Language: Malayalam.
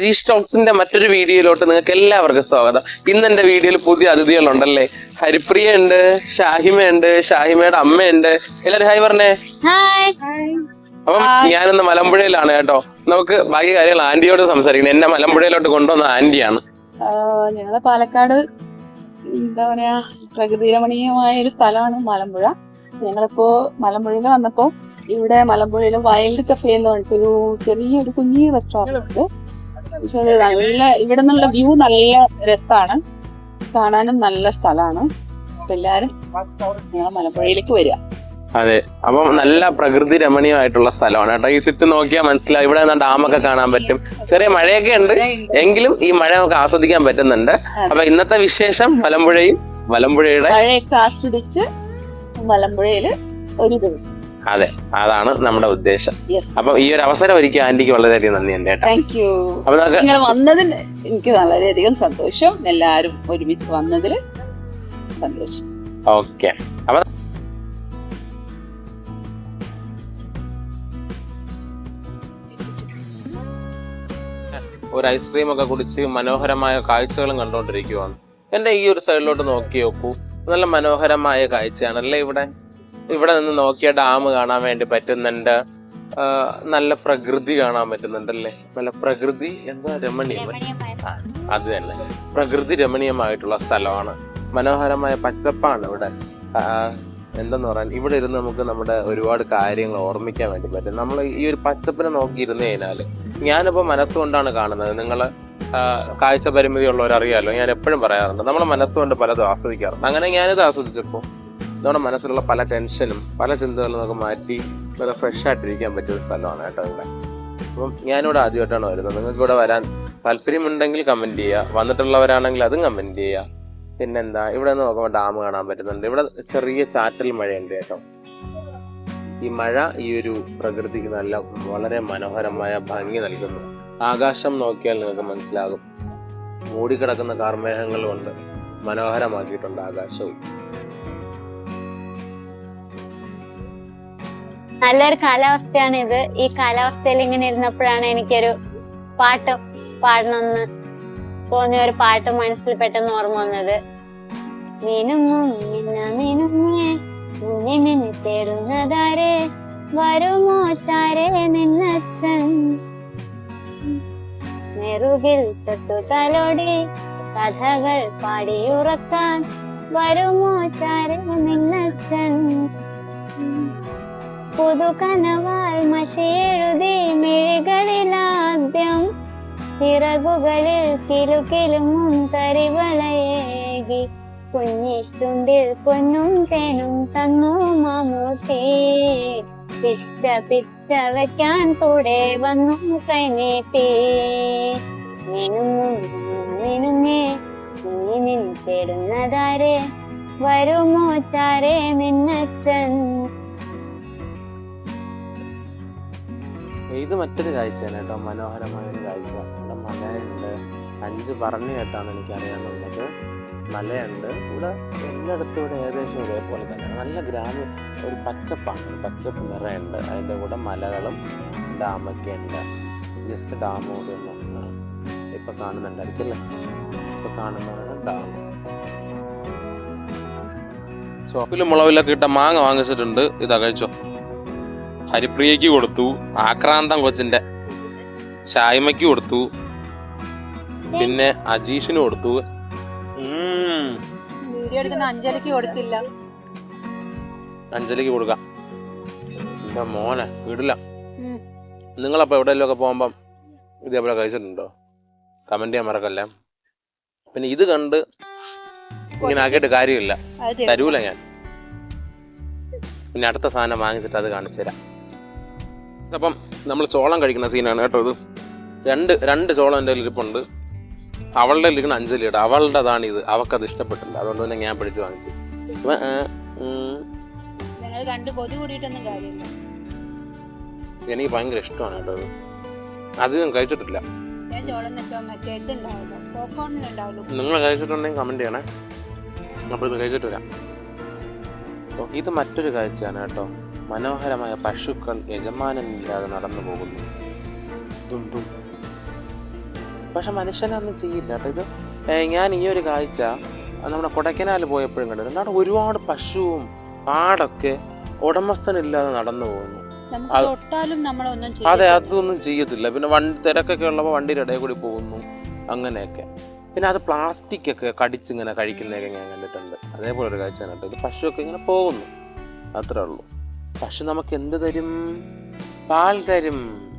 അജീഷ് ടോക്സിന്റെ മറ്റൊരു വീഡിയോയിലോട്ട് നിങ്ങൾക്ക് എല്ലാവർക്കും സ്വാഗതം. ഇന്ന് എന്റെ വീഡിയോയിൽ പുതിയ അതിഥികളുണ്ടല്ലേ? ഹരിപ്രിയ ഉണ്ട് ഷാഹിമ ഉണ്ട് ഷാഹിമയുടെ അമ്മയുണ്ട്. എല്ലാരും ഹായ് പറഞ്ഞേ. അപ്പം ഞാനിന്ന് മലമ്പുഴയിലാണ് കേട്ടോ. നമുക്ക് ബാക്കി കാര്യങ്ങൾ ആന്റിയോട് സംസാരിക്കണം. എന്നെ മലമ്പുഴയിലോട്ട് കൊണ്ടുവന്ന ആന്റിയാണ്. ഞങ്ങൾ പാലക്കാട് എന്താ പറയാ പ്രകൃതി രമണീയമായ ഒരു സ്ഥലമാണ് മലമ്പുഴ. ഞങ്ങളിപ്പോ മലമ്പുഴയിൽ വന്നപ്പോ ഇവിടെ മലമ്പുഴയിലെ വൈൽഡ് കഫേ എന്ന് പറഞ്ഞിട്ടൊരു ചെറിയൊരു കുഞ്ഞു റെസ്റ്റോറന്റ് ഉണ്ട്. പക്ഷെ നല്ല ഇവിടെ നിന്നുള്ള വ്യൂ നല്ല രസമാണ് കാണാനും നല്ല സ്ഥലമാണ് അപ്പൊ എല്ലാരും ഞങ്ങൾ മലമ്പുഴയിലേക്ക് വരിക. അതെ അപ്പം നല്ല പ്രകൃതി രമണീയമായിട്ടുള്ള സ്ഥലമാണ് കേട്ടോ. ഈ ചുറ്റും നോക്കിയാൽ മനസ്സിലാവും. ഇവിടെ നിന്ന് ഡാമൊക്കെ കാണാൻ പറ്റും. ചെറിയ മഴയൊക്കെ ഉണ്ട്. എങ്കിലും ഈ മഴ നമുക്ക് ആസ്വദിക്കാൻ പറ്റുന്നുണ്ട്. അപ്പൊ ഇന്നത്തെ വിശേഷം മലമ്പുഴയും മലമ്പുഴയുടെ മഴയൊക്കെ ആസ്വദിച്ച് മലമ്പുഴയിൽ ഒരു ദിവസം. അതെ അതാണ് നമ്മുടെ ഉദ്ദേശം. അപ്പൊ ഈ ഒരു അവസരം ഒരിക്കൽ ആന്റിക്ക് വളരെയധികം നന്ദിയുണ്ട് കേട്ടോ. താങ്ക് യു അപ്പൊ നിങ്ങൾ വന്നതിൽ എനിക്ക് വളരെയധികം സന്തോഷം. എല്ലാരും ഒരുമിച്ച് വന്നതിൽ സന്തോഷം. ഓക്കെ. അപ്പൊ ഒരു ഐസ്ക്രീം ഒക്കെ കുടിച്ച് മനോഹരമായ കാഴ്ചകളും കണ്ടുകൊണ്ടിരിക്കുവാണ്. എന്റെ ഈ ഒരു സൈഡിലോട്ട് നോക്കി നോക്കൂ നല്ല മനോഹരമായ കാഴ്ചയാണല്ലേ ഇവിടെ? ഇവിടെ നിന്ന് നോക്കിയ ഡാം കാണാൻ വേണ്ടി പറ്റുന്നുണ്ട്. നല്ല പ്രകൃതി കാണാൻ പറ്റുന്നുണ്ടല്ലേ? നല്ല പ്രകൃതി എന്താ രമണീയം അത് തന്നെ. പ്രകൃതി രമണീയമായിട്ടുള്ള സ്ഥലമാണ്. മനോഹരമായ പച്ചപ്പാണ് ഇവിടെ. എന്തെന്ന് പറയാൻ ഇവിടെ ഇരുന്ന് നമുക്ക് നമ്മുടെ ഒരുപാട് കാര്യങ്ങൾ ഓർമ്മിക്കാൻ വേണ്ടി പറ്റും. നമ്മൾ ഈ ഒരു പച്ചപ്പിനെ നോക്കി കഴിഞ്ഞാൽ ഞാനിപ്പോൾ ഞാനിപ്പോ മനസ്സുകൊണ്ടാണ് കാണുന്നത്. നിങ്ങൾ കാഴ്ച പരിമിതി ഉള്ളവരറിയാലോ ഞാൻ എപ്പോഴും പറയാറുണ്ട് നമ്മൾ മനസ്സുകൊണ്ട് പലതും ആസ്വദിക്കാറുണ്ട്. അങ്ങനെ ഞാനിത് ആസ്വദിച്ചപ്പോൾ നമ്മുടെ മനസ്സിലുള്ള പല ടെൻഷനും പല ചിന്തകളും നമുക്ക് മാറ്റി നല്ല ഫ്രഷ് ആയിട്ടിരിക്കാൻ പറ്റിയ ഒരു സ്ഥലമാണ് കേട്ടോ ഇവിടെ. അപ്പം ഞാനിവിടെ ആദ്യമായിട്ടാണ് വരുന്നത്. നിങ്ങൾക്ക് ഇവിടെ വരാൻ താല്പര്യമുണ്ടെങ്കിൽ കമന്റ് ചെയ്യുക. വന്നിട്ടുള്ളവരാണെങ്കിൽ അതും കമന്റ് ചെയ്യുക. പിന്നെന്താ ഇവിടെ നിന്ന് നോക്കുമ്പോൾ ഡാം കാണാൻ പറ്റുന്നുണ്ട്. ഇവിടെ ചെറിയ ചാറ്റൽ മഴയുണ്ട് കേട്ടോ. ഈ മഴ ഈ ഒരു പ്രകൃതിക്ക് നല്ല വളരെ മനോഹരമായ ഭംഗി നൽകുന്നു. ആകാശം നോക്കിയാൽ നിങ്ങൾക്ക് മനസ്സിലാകും. മൂടിക്കിടക്കുന്ന കാർമേഘങ്ങൾ ഉണ്ട് മനോഹരമാക്കിയിട്ടുണ്ട് ആകാശവും. നല്ലൊരു കാലാവസ്ഥയാണ് ഇത്. ഈ കാലാവസ്ഥയിൽ ഇങ്ങനെ ഇരുന്നപ്പോഴാണ് എനിക്കൊരു പാട്ട് പാടണമെന്ന് തോന്നിയ ഒരു പാട്ട് മനസ്സിൽ പെട്ടെന്ന് ഓർമ്മ വന്നത്. തേടുന്നതാരെ വരുമോ ചാരേ നിന്നച്ഛൻ? നെറുകിൽ തൊട്ടു തലോടി കഥകൾ പാടിയുറക്കാൻ വരുമോ ചാരേ നിന്നച്ഛൻ? പുതുകനവാൽ മഷിയെഴുതി മിഴികളിലാദ്യം ചിറകുകളിൽ കിലുകിലുങ്ങും തരിവളയേകി. കുഞ്ഞിച്ചുണ്ടിൽ പൊന്നും തേനും തന്നു മമ്മൂട്ടി പിച്ച പിച്ച വയ്ക്കാൻ കൂടെ വന്നു കൈനീട്ടി. മിനുങ്ങും നീ വരുമോ ചാരേ നിന്നച്ഛൻ ഇത് മറ്റൊരു കാഴ്ചയാണ് കേട്ടോ. മനോഹരമായ ഒരു കാഴ്ച. ഇവിടെ മലയുണ്ട്. അഞ്ച് പറഞ്ഞു കേട്ടാണ് എനിക്ക് അറിയാനുള്ളത് മലയുണ്ട്. ഇവിടെ എല്ലായിടത്തും ഇവിടെ ഏകദേശം ഒരേപോലെ തന്നെ. നല്ല ഗ്രാമ ഒരു പച്ചപ്പാണ്. പച്ചപ്പ് നിറയുണ്ട്. അതിന്റെ കൂടെ മലകളും ഡാമൊക്കെ ഉണ്ട് ജസ്റ്റ് ഡാം കൂടി ഒന്ന് ഇപ്പം കാണുന്നുണ്ടായിരിക്കും അല്ലേ? ഇപ്പം കാണുന്നതാണ് ഡാം. ചോപ്പിലും മുളവിലൊക്കെ ഇട്ട മാങ്ങ വാങ്ങിച്ചിട്ടുണ്ട്. ഇതാ കഴിച്ചോ. ഹരിപ്രിയക്ക് കൊടുത്തു ആക്രാന്തം കൊച്ചിന്റെ ഷായ്മയ്ക്ക് കൊടുത്തു പിന്നെ അജീഷിന് കൊടുത്തു. വീഡിയോ എടുക്കുന്ന അഞ്ജലിക്ക് കൊടുത്തില്ല. അഞ്ജലിക്ക് കൊടുക്കാം. എന്റെ മോനെ വിടില്ല. നിങ്ങളപ്പോ എവിടെയെങ്കിലും ഒക്കെ പോകുമ്പം ഇതേപോലെ കഴിച്ചിട്ടുണ്ടോ? കമന്റ് ചെയ്യാൻ മറക്കല്ലേ? പിന്നെ ഇത് കണ്ട് ഇങ്ങനെ ആക്കിയിട്ട് കാര്യമില്ല. തരൂല ഞാൻ. പിന്നെ അടുത്ത സാധനം വാങ്ങിച്ചിട്ട് അത് കാണിച്ചു തരാം അപ്പം നമ്മൾ ചോളം കഴിക്കുന്ന സീനാണ് കേട്ടോ ഇത്. രണ്ട് രണ്ട് ചോളം എന്റെ ഇരിപ്പുണ്ട്. അവളുടെ ഇരിക്കുന്ന അഞ്ജലിയുടെ അവളുടേതാണ് ഇത്. അവൾക്കത് ഇഷ്ടപ്പെട്ടില്ല. അതുകൊണ്ട് തന്നെ ഞാൻ പിടിച്ച് വാങ്ങിച്ചു. എനിക്ക് ഭയങ്കര ഇഷ്ടമാണ് കേട്ടോ അത് ഞാൻ കഴിച്ചിട്ടില്ല നിങ്ങൾ കഴിച്ചിട്ടുണ്ടെങ്കിൽ കമന്റ് ചെയ്യണേ. അപ്പോൾ ഇത് കഴിച്ചിട്ട് വരാം. അപ്പോൾ ഇത് മറ്റൊരു കാഴ്ചയാണ് കേട്ടോ. മനോഹരമായ പശുക്കൾ യജമാനനില്ലാതെ നടന്നു പോകുന്നു. ദും ദും. പക്ഷെ മനുഷ്യനൊന്നും ചെയ്യില്ല കേട്ടോ. ഇത് ഞാൻ ഈ ഒരു കാഴ്ച നമ്മുടെ കൊടൈക്കനാൽ പോയപ്പോഴും കണ്ടിട്ടുണ്ട് അവിടെ ഒരുപാട് പശുവും പാടൊക്കെ ഉടമസ്ഥനില്ലാതെ നടന്നു പോകുന്നു. അത്. അതൊന്നും ചെയ്യത്തില്ല. പിന്നെ വണ്ടി തിരക്കൊക്കെ ഉള്ളപ്പോൾ വണ്ടിയുടെ ഇടയിൽ കൂടി പോകുന്നു. അങ്ങനെയൊക്കെ. പിന്നെ അത് പ്ലാസ്റ്റിക് ഒക്കെ കടിച്ചിങ്ങനെ കഴിക്കുന്നതൊക്കെ ഞാൻ കണ്ടിട്ടുണ്ട്. അതേപോലെ ഒരു കാഴ്ച കണ്ടിട്ട് ഇത് പശുവൊക്കെ ഇങ്ങനെ പോകുന്നു. അത്രേ ഉള്ളൂ. പശു നമുക്ക് എന്ത് തരും? പാൽ തരും.